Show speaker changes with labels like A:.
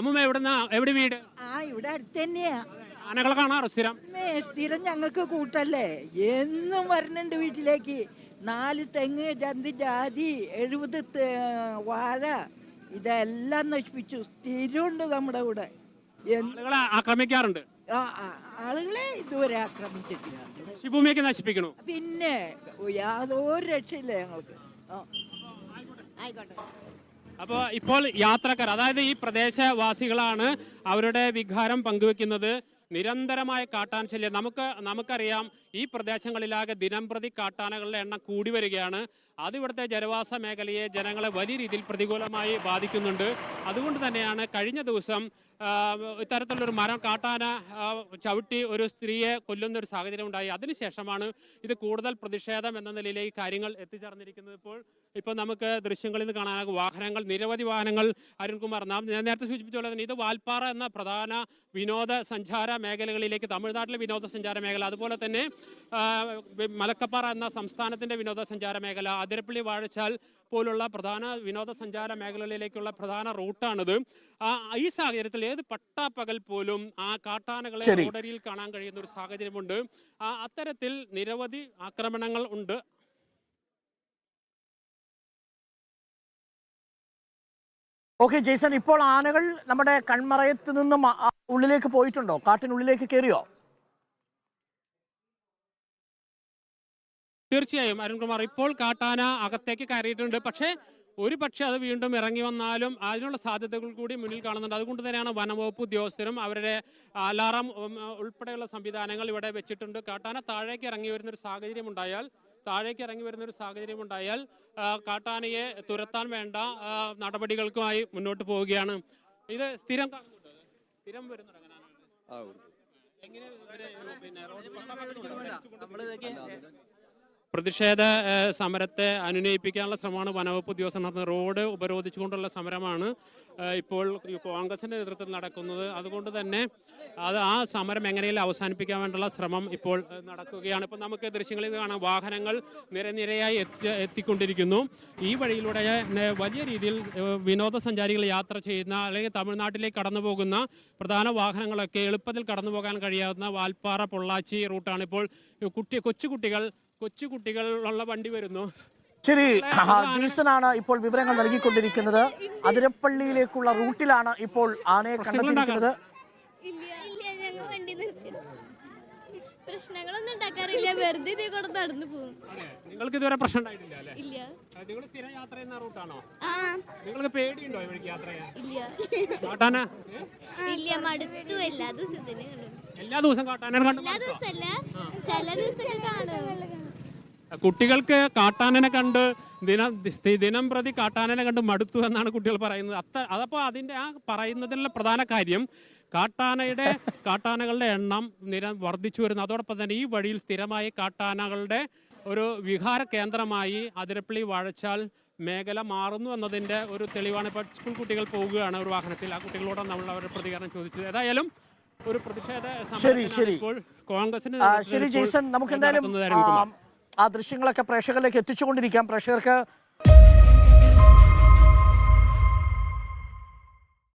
A: അമ്മൂമ്മ എവിടെന്നാ? എവിടെ വീട്?
B: ആ ഇവിടെ അടുത്ത് തന്നെയാ.
A: ആനകളെ കാണാറോ? സ്ഥിരം?
B: സ്ഥിരം ഞങ്ങൾക്ക് കൂട്ടല്ലേ. എന്നും വരണുണ്ട് വീട്ടിലേക്ക്. നാല് തെങ്ങ് ചന്തി ജാതി എഴുപത് തെ- വാഴ ഇതെല്ലാം നശിപ്പിച്ചു. സ്ഥിരമുണ്ട് നമ്മുടെ കൂടെ. എന്ത്-
A: ആളുകളെ ആക്രമിക്കാറുണ്ട്.
B: ആ, ആ, ആളുകളെ ഇതുവരെ ആക്രമിച്ചിട്ടില്ല.
A: കൃഷിഭൂമിയൊക്കെ നശിപ്പിക്കണു?
B: പിന്നെ യാതൊരു രക്ഷയില്ല ഞങ്ങൾക്ക്. ആ. ആയിക്കോട്ടെ.
A: അപ്പോൾ ഇപ്പോൾ യാത്രക്കാർ അതായത് ഈ പ്രദേശവാസികളാണ് അവരുടെ വികാരം പങ്കുവെക്കുന്നത്. നിരന്തരമായ കാട്ടാൻ ശല്യം നമുക്ക് നമുക്കറിയാം ഈ പ്രദേശങ്ങളിലാകെ ദിനംപ്രതി കാട്ടാനകളുടെ എണ്ണം കൂടി വരികയാണ്. അത് ഇവിടുത്തെ ജനവാസ മേഖലയെ ജനങ്ങളെ വലിയ രീതിയിൽ പ്രതികൂലമായി ബാധിക്കുന്നുണ്ട്. അതുകൊണ്ട് തന്നെയാണ് കഴിഞ്ഞ ദിവസം ഇത്തരത്തിലുള്ളൊരു മരം കാട്ടാന ചവിട്ടി ഒരു സ്ത്രീയെ കൊല്ലുന്ന ഒരു സാഹചര്യം ഉണ്ടായി അതിനുശേഷമാണ് ഇത് കൂടുതൽ പ്രതിഷേധം എന്ന നിലയിലേക്ക് കാര്യങ്ങൾ എത്തിച്ചേർന്നിരിക്കുന്നത് ഇപ്പോൾ. ഇപ്പോൾ നമുക്ക് ദൃശ്യങ്ങളിൽ നിന്ന് കാണാനാകും വാഹനങ്ങൾ നിരവധി വാഹനങ്ങൾ. അരുൺകുമാർ നാം ഞാൻ നേരത്തെ സൂചിപ്പിച്ച പോലെ തന്നെ ഇത് വാൽപ്പാറ എന്ന പ്രധാന വിനോദസഞ്ചാര മേഖലകളിലേക്ക് തമിഴ്നാട്ടിലെ വിനോദസഞ്ചാര മേഖല അതുപോലെ തന്നെ മലക്കപ്പാറ എന്ന സംസ്ഥാനത്തിന്റെ വിനോദസഞ്ചാര മേഖല അതിരപ്പള്ളി വാഴച്ചാൽ പോലുള്ള പ്രധാന വിനോദസഞ്ചാര മേഖലകളിലേക്കുള്ള പ്രധാന റൂട്ടാണിത്. ആ, ഈ സാഹചര്യത്തിൽ ഏത് പട്ടാപ്പകൽ പോലും ആ കാട്ടാനകളെ ഓടരിയിൽ കാണാൻ കഴിയുന്ന ഒരു സാഹചര്യമുണ്ട്. അത്തരത്തിൽ നിരവധി ആക്രമണങ്ങൾ ഉണ്ട്.
C: ഓക്കെ ജെയ്സൺ ഇപ്പോൾ ആനകൾ നമ്മുടെ കൺമറയത്ത് നിന്നും ഉള്ളിലേക്ക് പോയിട്ടുണ്ടോ? കാട്ടിനുള്ളിലേക്ക് കയറിയോ
A: തീർച്ചയായും അരുൺകുമാർ. ഇപ്പോൾ കാട്ടാന അകത്തേക്ക് കയറിയിട്ടുണ്ട്. പക്ഷേ ഒരു പക്ഷേ അത് വീണ്ടും ഇറങ്ങി വന്നാലും അതിനുള്ള സാധ്യതകൾ കൂടി മുന്നിൽ കാണുന്നുണ്ട്. അതുകൊണ്ട് തന്നെയാണ് വനംവകുപ്പ് ഉദ്യോഗസ്ഥരും അവരുടെ അലാറം ഉൾപ്പെടെയുള്ള സംവിധാനങ്ങൾ ഇവിടെ വെച്ചിട്ടുണ്ട്. കാട്ടാന താഴേക്ക് ഇറങ്ങി വരുന്ന ഒരു സാഹചര്യം ഉണ്ടായാൽ താഴേക്ക് ഇറങ്ങി വരുന്ന ഒരു സാഹചര്യം ഉണ്ടായാൽ കാട്ടാനയെ തുരത്താൻ വേണ്ട നടപടികൾക്കുമായി മുന്നോട്ട് പോവുകയാണ്. ഇത് സ്ഥിരം കാണുന്നുണ്ട് സ്ഥിരം വരുന്നുണ്ട് അങ്ങനെ? എങ്ങനെ ഇവരെ, പിന്നെ റോഡ് പട്ടാപ്പകലുണ്ടോ? പ്രതിഷേധ സമരത്തെ അനുനയിപ്പിക്കാനുള്ള ശ്രമമാണ് വനവകുപ്പ് ഉദ്യോഗസ്ഥർ നടത്തുന്നത്. റോഡ് ഉപരോധിച്ചുകൊണ്ടുള്ള സമരമാണ് ഇപ്പോൾ കോൺഗ്രസിന്റെ നേതൃത്വത്തിൽ നടക്കുന്നത്. അതുകൊണ്ട് തന്നെ അത് ആ സമരം എങ്ങനെയെങ്കിലും അവസാനിപ്പിക്കാൻ വേണ്ടുള്ള ശ്രമം ഇപ്പോൾ നടക്കുകയാണ്. ഇപ്പോൾ നമുക്ക് ദൃശ്യങ്ങളിൽ കാണാം വാഹനങ്ങൾ നിരനിരയായി എത്തി എത്തിക്കൊണ്ടിരിക്കുന്നു. ഈ വഴിയിലൂടെ വലിയ രീതിയിൽ വിനോദസഞ്ചാരികൾ യാത്ര ചെയ്യുന്ന അല്ലെങ്കിൽ തമിഴ്നാട്ടിലേക്ക് കടന്നു പോകുന്ന പ്രധാന വാഹനങ്ങളൊക്കെ എളുപ്പത്തിൽ കടന്നു പോകാൻ കഴിയാവുന്ന വാൽപ്പാറ പൊള്ളാച്ചി റൂട്ടാണ് ഇപ്പോൾ കുട്ടി കൊച്ചുകുട്ടികൾ കൊച്ചുകുട്ടികളുള്ള വണ്ടി വരുന്നു.
C: ശരി ജീസൺ ആണ് ഇപ്പോൾ വിവരങ്ങൾ നൽകിക്കൊണ്ടിരിക്കുന്നത്. അതിരപ്പള്ളിയിലേക്കുള്ള റൂട്ടിലാണ് ഇപ്പോൾ ആനയെ കണ്ടെത്തിയിരിക്കുന്നത്.
D: ഇല്ല ഇല്ല ഞങ്ങൾ വണ്ടി നിർത്തി പ്രശ്നങ്ങളൊന്നും ഉണ്ടാക്കാറില്ല. വെറുതെ ഇതേ കൂടെ നടന്നു പോകും.
A: നിങ്ങൾക്ക് ഇതുവരെ പ്രശ്നം ഉണ്ടായിട്ടില്ല അല്ലേ?
D: ഇല്ല.
A: ആ, നിങ്ങൾ സ്ഥിരം യാത്ര ചെയ്യുന്ന റൂട്ടാണോ?
D: ആ.
A: നിങ്ങൾക്ക് പേടിയുണ്ടോ ഇവിടേക്ക് യാത്ര ചെയ്യാൻ?
D: ഇല്ല.
A: കാട്ടാന?
D: ഇല്ല മടുത്തു. എല്ലാ ദിവസം കാട്ടാനും
A: എല്ലാ ദിവസം കാട്ടാന കണ്ടു
D: എല്ലാ ദിവസമല്ല. ചില ദിവസങ്ങൾ കാണും.
A: കുട്ടികൾക്ക് കാട്ടാനനെ കണ്ട് ദിനം ദിനം പ്രതി കാട്ടാനനെ കണ്ട് മടുത്തു എന്നാണ് കുട്ടികൾ പറയുന്നത്. അത്ത അതപ്പോൾ അതിന്റെ ആ പറയുന്നതിനുള്ള പ്രധാന കാര്യം കാട്ടാനയുടെ കാട്ടാനകളുടെ എണ്ണം നിര വർദ്ധിച്ചു വരുന്നു. അതോടൊപ്പം തന്നെ ഈ വഴിയിൽ സ്ഥിരമായി കാട്ടാനകളുടെ ഒരു വിഹാര കേന്ദ്രമായി അതിരപ്പള്ളി വാഴച്ചാൽ മേഖല മാറുന്നു എന്നതിന്റെ ഒരു തെളിവാണ് ഇപ്പോൾ സ്കൂൾ കുട്ടികൾ പോവുകയാണ് ഒരു വാഹനത്തിൽ. ആ കുട്ടികളോട് നമ്മൾ അവരുടെ പ്രതികരണം ചോദിച്ചത്. ഏതായാലും ഒരു പ്രതിഷേധ
C: ശരി
A: ശരി. കോൺഗ്രസിന്
C: ശരി ജെയ്സൺ നമുക്ക് എന്തായാലും ആ ദൃശ്യങ്ങളൊക്കെ പ്രേക്ഷകരിലേക്ക് എത്തിച്ചുകൊണ്ടിരിക്കാം. പ്രേക്ഷകർക്ക്